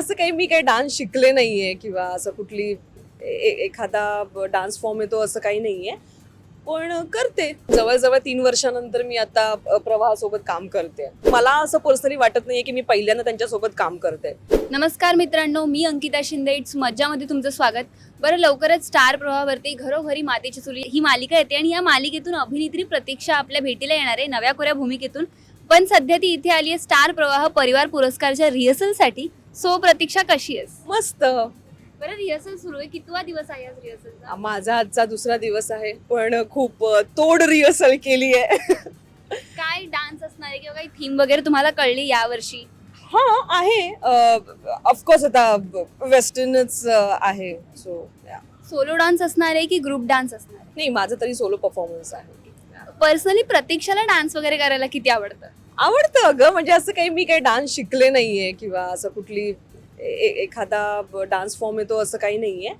असं काही मी काही डान्स शिकले नाहीये किंवा असं कुठली एखादा डान्स फॉर्म येतो असं काही नाहीये. पण करते. जवळजवळ तीन वर्षानंतर मी आता प्रवाहासोबत काम करते. मला असं पर्सनली वाटत नाहीये की मी पहिल्यांदा त्यांच्यासोबत काम करते. नमस्कार मित्रांनो मी अंकिता शिंदे. इट्स मज्जामध्ये तुमचं स्वागत. बरं लवकरच स्टार प्रवाहावरती घरोघरी मातेची चुली ही मालिका येते आणि या मालिकेतून अभिनेत्री प्रतीक्षा आपल्या भेटीला येणार आहे नव्या कोऱ्या भूमिकेतून. पण सध्या ती इथे आली आहे स्टार प्रवाह परिवार पुरस्कारच्या रिहर्सलसाठी सो प्रतीक्षा कशी आहेस? मस्त. बरं रिहर्सल सुरू आहे. कितवा दिवस आहे आज रिहर्सलचा माझा आजचा दुसरा दिवस आहे पण खूप अ, तोड रिहर्सल केली आहे. काय डान्स असणार आहे किंवा काही थीम वगैरे तुम्हाला कळली यावर्षी? हा आहे. ऑफकोर्स आता वेस्टर्नच आहे. सो सोलो डान्स असणार आहे की ग्रुप डान्स असणार आहे? नाही माझं तरी सोलो परफॉर्मन्स आहे. पर्सनली प्रतीक्षाला डान्स वगैरे करायला किती आवडतं? आवडतं अगं. म्हणजे असं काही मी काही डान्स शिकले नाहीये किंवा असं कुठली एखादा डान्स फॉर्म येतो असं काही नाहीये.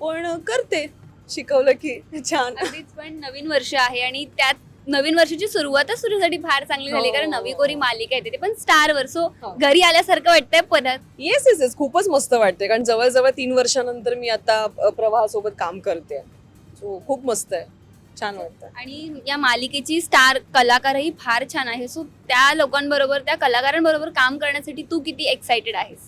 पण करते. शिकवलं की छान. अगदीच पण नवीन वर्ष आहे आणि त्यात नवीन वर्षाची सुरुवातच सुरूसाठी फार चांगली झाली. हो. कारण नवी कोरी मालिका येते ते पण स्टार वर. सो हो. घरी आल्यासारखं वाटतंय परत. येस येस येस खूपच मस्त वाटते कारण जवळजवळ तीन वर्षानंतर मी आता अ, प्रवाहासोबत काम करते. सो खूप मस्त आहे. छान वाटतं. आणि या मालिकेची स्टार कलाकारही फार छान आहे. सो त्या लोकांबरोबर त्या कलाकारांबरोबर काम करण्यासाठी तू किती एक्साइटेड आहेस?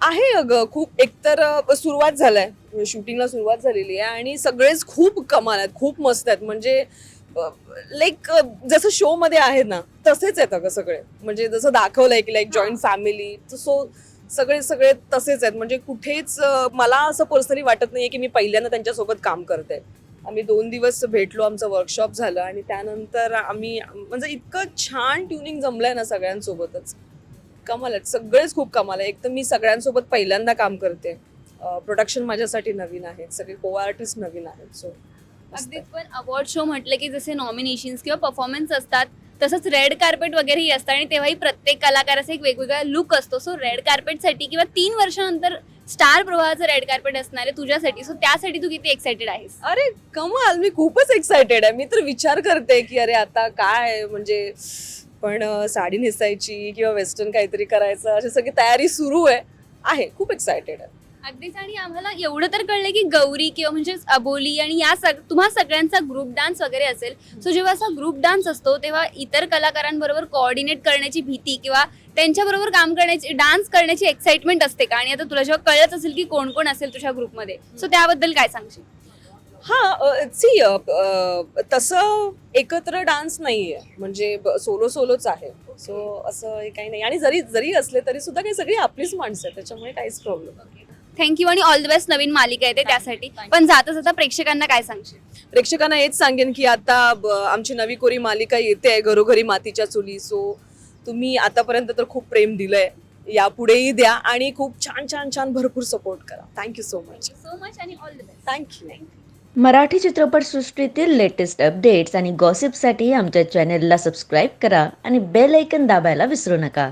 आहे अगं खूप. एकतर सुरुवात झालाय. शूटिंगला सुरुवात झालेली आहे आणि सगळेच खूप कमाल आहेत खूप मस्त आहेत. म्हणजे लाईक जसं शो मध्ये आहे ना तसेच आहेत अगं सगळे. म्हणजे जसं दाखवलंय की लाईक जॉईंट फॅमिली सो सगळे सगळे तसेच आहेत. म्हणजे कुठेच मला असं पर्सनली वाटत नाहीये की मी पहिल्यांदा त्यांच्यासोबत काम करते. आम्ही दोन दिवस भेटलो आमचं वर्कशॉप झालं आणि त्यानंतर आम्ही म्हणजे इतकं छान ट्युनिंग जमलंय ना सगळ्यांसोबतच. कमाल आहे. सगळेच खूप कमाल आहे. एक तर मी सगळ्यांसोबत पहिल्यांदा काम करते. प्रोडक्शन माझ्यासाठी नवीन आहे. सगळे को आर्टिस्ट नवीन आहेत. सो अगदीच. पण अवॉर्ड शो म्हटलं की जसे नॉमिनेशन्स किंवा परफॉर्मन्स असतात तसंच रेड कार्पेट वगैरेही असतं आणि तेव्हाही प्रत्येक कलाकाराचा एक वेगवेगळा लुक असतो. सो रेड कार्पेटसाठी किंवा तीन वर्षानंतर स्टार प्रवाहाचं रेड कार्पेट असणार आहे तुझ्यासाठी. सो त्यासाठी तू किती एक्सायटेड आहेस? अरे कमाल! मी खूपच एक्सायटेड आहे. मी तर विचार करते की अरे आता काय म्हणजे पण साडी नेसायची किंवा वेस्टर्न काहीतरी करायचं अशी सगळी तयारी सुरू आहे. आहे. खूप एक्सायटेड आहे. अगदीच. आणि आम्हाला एवढं तर कळलं की गौरी किंवा म्हणजे अबोली आणि या सग तुम्हा सगळ्यांचा ग्रुप डान्स वगैरे असेल. सो जेव्हा असा ग्रुप डान्स असतो तेव्हा इतर कलाकारांबरोबर कोऑर्डिनेट करण्याची भीती किंवा त्यांच्याबरोबर काम करण्याची डान्स करण्याची एक्साइटमेंट असते का? आणि आता तुला जेव्हा कळत असेल की कोण कोण असेल तुझ्या ग्रुपमध्ये सो त्याबद्दल काय सांगशील? हा सी तसं एकत्र डान्स नाहीये. म्हणजे सोलो सोलोच आहे. सो असं काही नाही. आणि जरी जरी असले तरी सुद्धा काही सगळी आपलीच माणसं आहेत. त्याच्यामुळे काहीच प्रॉब्लेम थँक्यू आणि ऑल द बेस्ट नवीन मालिका येते त्यासाठी. पण जाता जाता प्रेक्षकांना काय सांगशील? प्रेक्षकांना हेच सांगेन की आता ब- आमची नवी कोरी मालिका येते आहे घरोघरी मातीच्या चुली. सो तुम्ही आतापर्यंत तर खूप प्रेम दिलंय. यापुढेही द्या आणि खूप छान छान छान भरपूर सपोर्ट करा. Thank you so much so much आणि all the best thank you Marathi चित्रपटसृष्टीतील लेटेस्ट अपडेट्स आणि गॉसिपसाठी आमच्या चॅनेलला सबस्क्राईब करा आणि बेल ऐकन दाबायला विसरू नका.